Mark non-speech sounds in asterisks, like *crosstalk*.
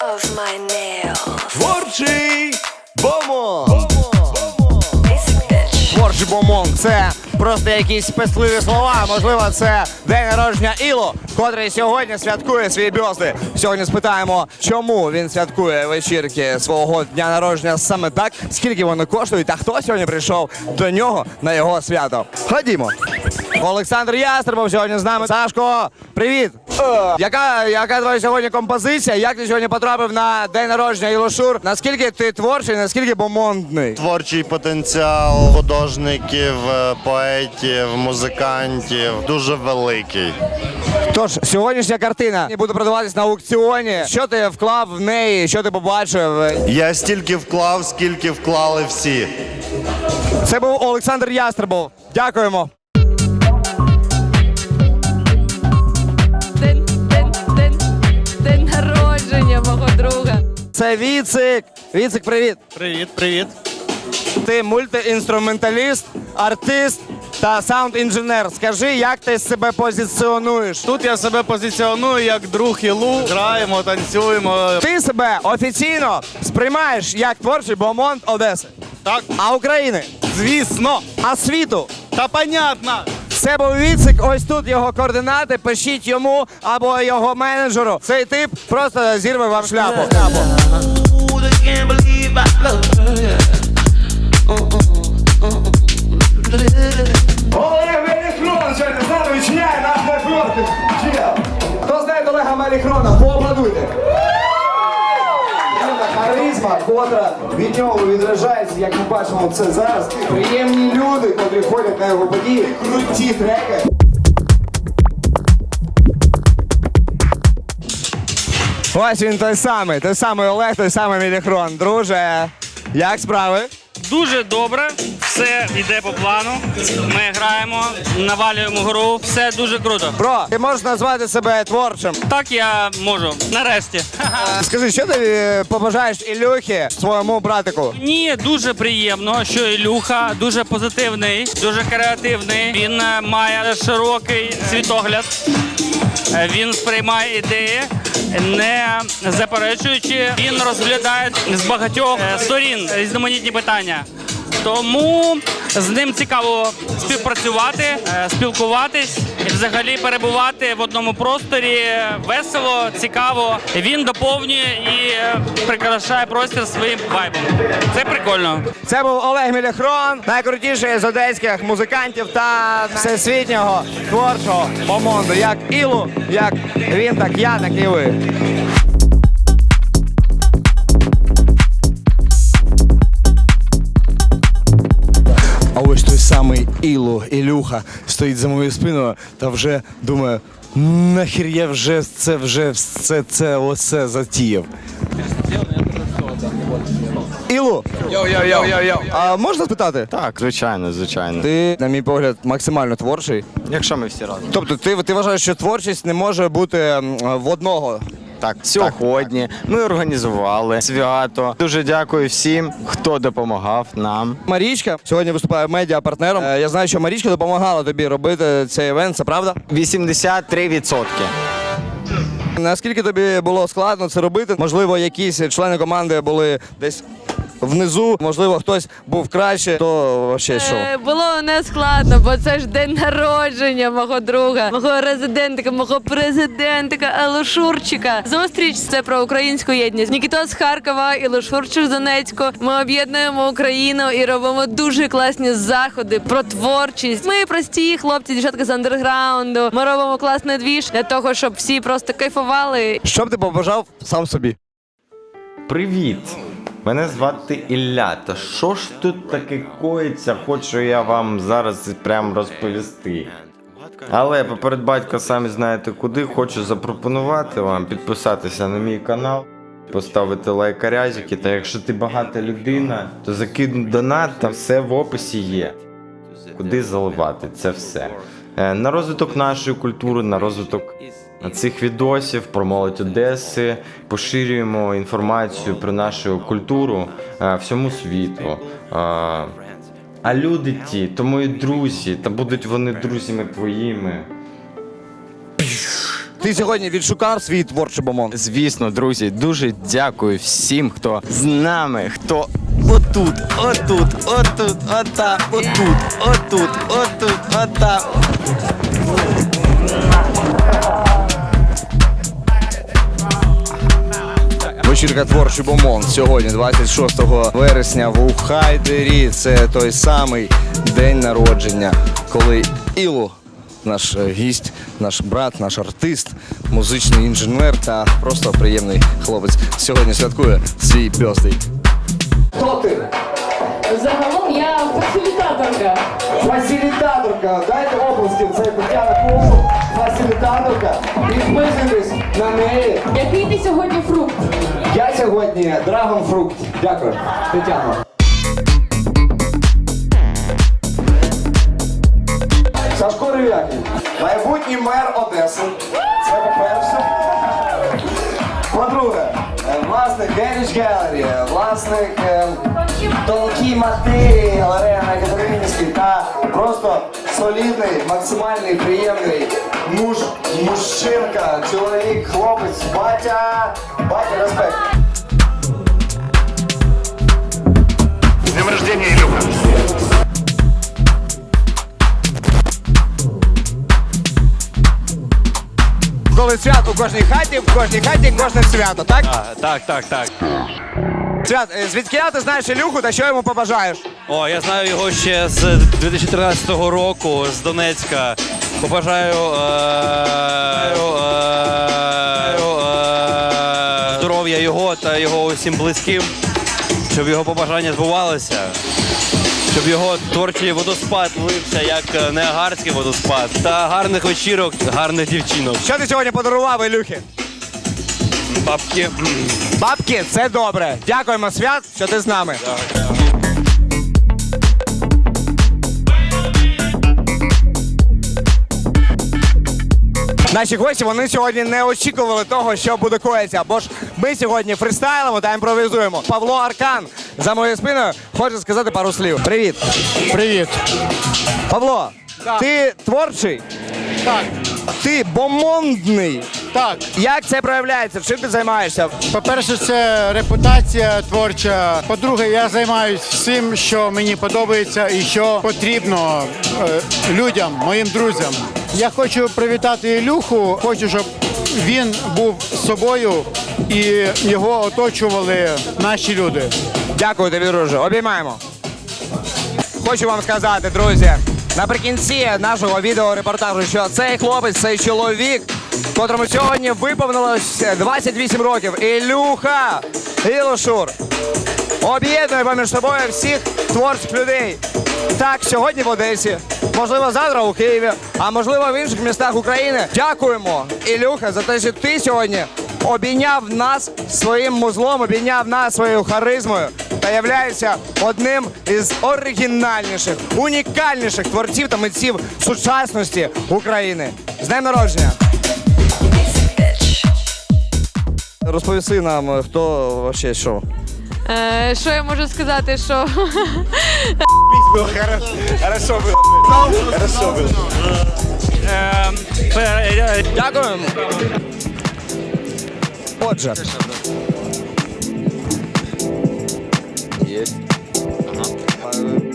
of my nails. Творчий! Basic bitch. Творчий бомон це просто якісь пестливі слова. Можливо, це день народження Іло, котрий сьогодні святкує свій бьозди. Сьогодні спитаємо, чому він святкує вечірки свого дня народження саме так, скільки вони коштують, та хто сьогодні прийшов до нього на його свято. Ходімо. Олександр Ястребов сьогодні з нами. Сашко, привіт! Яка, яка твоя сьогодні композиція? Як ти сьогодні потрапив на день народження Ілошур? Наскільки ти творчий, наскільки бомондний? Творчий потенціал художників, е, поетів, музикантів дуже великий. Тож сьогоднішня картина буде продаватись на аукціоні. Що ти вклав в неї? Що ти побачив? Я стільки вклав, скільки вклали всі. Це був Олександр Ястребов. Дякуємо. Це Віцик. Віцик, привіт. Привіт, привіт. Ти мультиінструменталіст, артист та саунд-інженер. Скажи, як ти себе позиціонуєш? Тут я себе позиціоную як друг Ілу. Граємо, танцюємо. Ти себе офіційно сприймаєш як творчий бомонд Одеси, Так, а України, звісно. а світу. Та понятно. Це був Віцик, ось тут його координати. Пишіть йому або його менеджеру. Цей тип просто зірве вам шляпу. Олег Меліхрон сьогодні з нами відчиняє. Хто знає Олега Меліхрона, поаплодуйте. Харизма, котра від нього відражається, як ми бачимо це зараз. Приємні люди, котрі ходять на його події, круті треки. Ось він той самий, той самий Олег, той самий Міліхрон. Друже, як справи? Дуже добре, все йде по плану. Ми граємо, навалюємо гру, все дуже круто. Бро, ти можеш назвати себе творчим. Так я можу. Нарешті. *laughs* Скажи, що ти е, побажаєш Ілюхі, своєму братику? Мені дуже приємно, що Ілюха дуже позитивний, дуже креативний. Він е, має широкий світогляд. Е, Він сприймає ідеї, не заперечуючи. Він розглядає з багатьох е, сторін різноманітні питання. Тому з ним цікаво співпрацювати, е, спілкуватись і взагалі перебувати в одному просторі весело, цікаво. Він доповнює і е, прикрашає простір своїм вайбом. Це прикольно. Це був Олег Міліхрон, найкрутіший з одеських музикантів та всесвітнього творчого бомонду. Як Ілу, як він, так я, так і ви. Ось той самий Ілу, Ілюха, стоїть за моєю спиною та вже думає, нахер я вже це вже все це оце затіяв. Ілу, Йо-йо-йо-йо-йо. а можна спитати? Так, звичайно, звичайно. Ти, на мій погляд, максимально творчий. Якщо ми всі разом. Тобто, ти, ти вважаєш, що творчість не може бути м, в одного. Так, сьогодні ми організували свято. Дуже дякую всім, хто допомагав нам. Марічка сьогодні виступає медіа-партнером. Е, Я знаю, що Марічка допомагала тобі робити цей івент, це правда? 83%. Наскільки тобі було складно це робити? Можливо, якісь члени команди були десь внизу, можливо, хтось був краще, то ще що. Е, Було не складно, бо це ж день народження мого друга, мого резидентика, мого президентика Алошурчика. Зустріч це про українську єдність. Нікітос з Харкова і Лошурчик з Донецьку. Ми об'єднуємо Україну і робимо дуже класні заходи про творчість. Ми прості хлопці, дівчатка з андерграунду. Ми робимо класний двіж для того, щоб всі просто кайфували Що б ти побажав сам собі? Привіт! Мене звати Ілля. Та що ж тут таке коїться, хочу я вам зараз прям розповісти. Але поперед батька самі знаєте куди, хочу запропонувати вам підписатися на мій канал, поставити лайкарязики. Та якщо ти багата людина, то закинь донат, там все в описі є. Куди заливати це все. Е, На розвиток нашої культури, на розвиток цих відосів про молодь Одеси, поширюємо інформацію про нашу культуру е, всьому світу. Е, А люди ті, то мої друзі, та будуть вони друзями твоїми. Ти сьогодні відшукав свій творчий бомон. Звісно, друзі, дуже дякую всім, хто з нами, хто отут, отут, отут, ота, отут, отут, отут, ота. Вечірка творчий бомон сьогодні, 26 вересня в Ухайдері. Це той самий день народження, коли Ілу, наш е, гість, наш брат, наш артист, музичний інженер та просто приємний хлопець. Сьогодні святкує свій бьоздий. Хто ти? Загалом я фасилітаторка. Фасилітаторка. Дайте оплесків. Це Тетяна Кулу. Фасилітаторка. Підписуйтесь на неї. Який ти сьогодні фрукт? Я сьогодні драгонфрукт. Дякую, Тетяно. Сашко Ревякін, майбутній мер Одеси. Це по-перше. По-друге, власник Геріч Гелері, власник е, тонкій матерії галерея на Катеринівській та просто солідний, максимальний, приємний муж, мужчинка, чоловік, хлопець, батя, батя, респект. Коли свято у кожній хаті, в кожній хаті кожне свято, так? Так, так, так. Свят, е, звідки ти знаєш Ілюху та що йому побажаєш? О, я знаю його ще з 2013 року з Донецька. Побажаю е, е, е, здоров'я його та його усім близьким, щоб його побажання збувалося. Щоб його творчий водоспад лився як е, неагарський водоспад. Та гарних вечірок, гарних дівчинок. Що ти сьогодні подарував Ілюхі? Бабки. Бабки, це добре. Дякуємо, свят, що ти з нами. Наші гості вони сьогодні не очікували того, що буде коїться. Бо ж ми сьогодні фристайлимо та імпровізуємо. Павло Аркан за моєю спиною хоче сказати пару слів. Привіт. Привіт. Павло, ти творчий? Так, Ти бомондний. так. Як це проявляється? Чим ти займаєшся? По-перше, це репутація творча. По-друге, я займаюся всім, що мені подобається і що потрібно е, людям, моїм друзям. Я хочу привітати Ілюху. Хочу, щоб він був собою і його оточували наші люди. Дякую тобі, друже. Обіймаємо. Хочу вам сказати, друзі, наприкінці нашого відеорепортажу, що цей хлопець, цей чоловік, котрому сьогодні виповнилось 28 років. Ілюха Ілошур. Об'єднує поміж собою всіх творчих людей. Так, сьогодні в Одесі, можливо, завтра у Києві, а можливо в інших містах України. Дякуємо, Ілюха, за те, що ти сьогодні обійняв нас своїм музлом, обійняв нас своєю харизмою та являєшся одним із оригінальніших, унікальніших творців та митців сучасності України. З днем народження! Bitch. Розповіси нам, хто вообще що. Е, що я можу сказати, що Хорошо було. Хорошо було. Е, пе- е, Дякуємо. Отже. Є. Е,